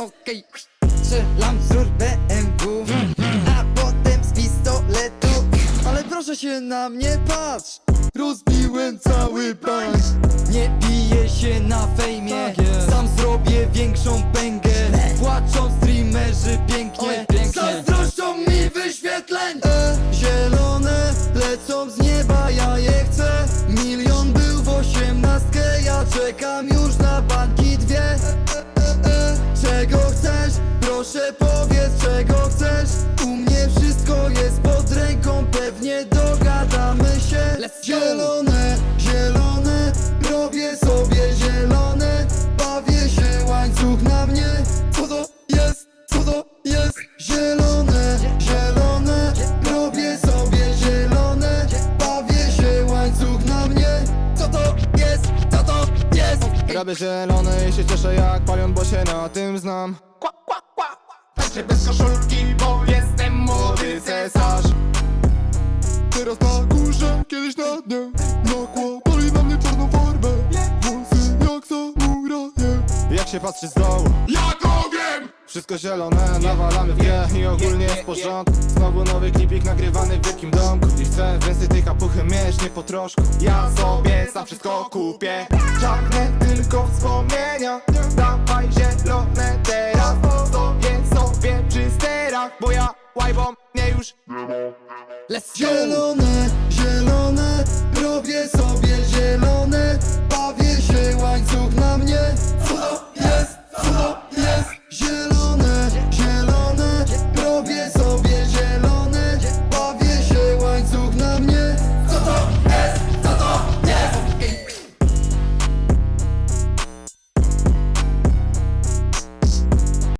Okej, okay. strzelam z rur BMW A potem z pistoletu. Ale proszę się na mnie patrz Rozbiłem cały bank Nie piję się na fejmie tak Sam zrobię większą pęgę. Płaczą streamerzy pięknie. Zazdroszczą mi wyświetleń. E, Zielone lecą z nieba, ja je chcę. Milion był w osiemnastkę, ja czekam Robię zielony i się cieszę jak palion, bo się na tym znam. Tańczę bez koszulki, bo jestem młody cesarz. Teraz na górze, kiedyś na dnie. Nakładali na mnie czarną farbę. Włosy jak samuraje. Jak się patrzy z dołu? Jak ogniem! Wszystko zielone, nawalamy w G I ogólnie jest w porządku. Znowu nowy klipik nagrywany w wielkim domku Chcę więcej tej kapuchy mieć, nie po troszku. Ja sobie sam wszystko kupię. Czarne tylko wspomnienia. Dawaj zielone teraz. Stoję sobie przy sterach Bo ja łajbą mnie już. Let's go! Zielone,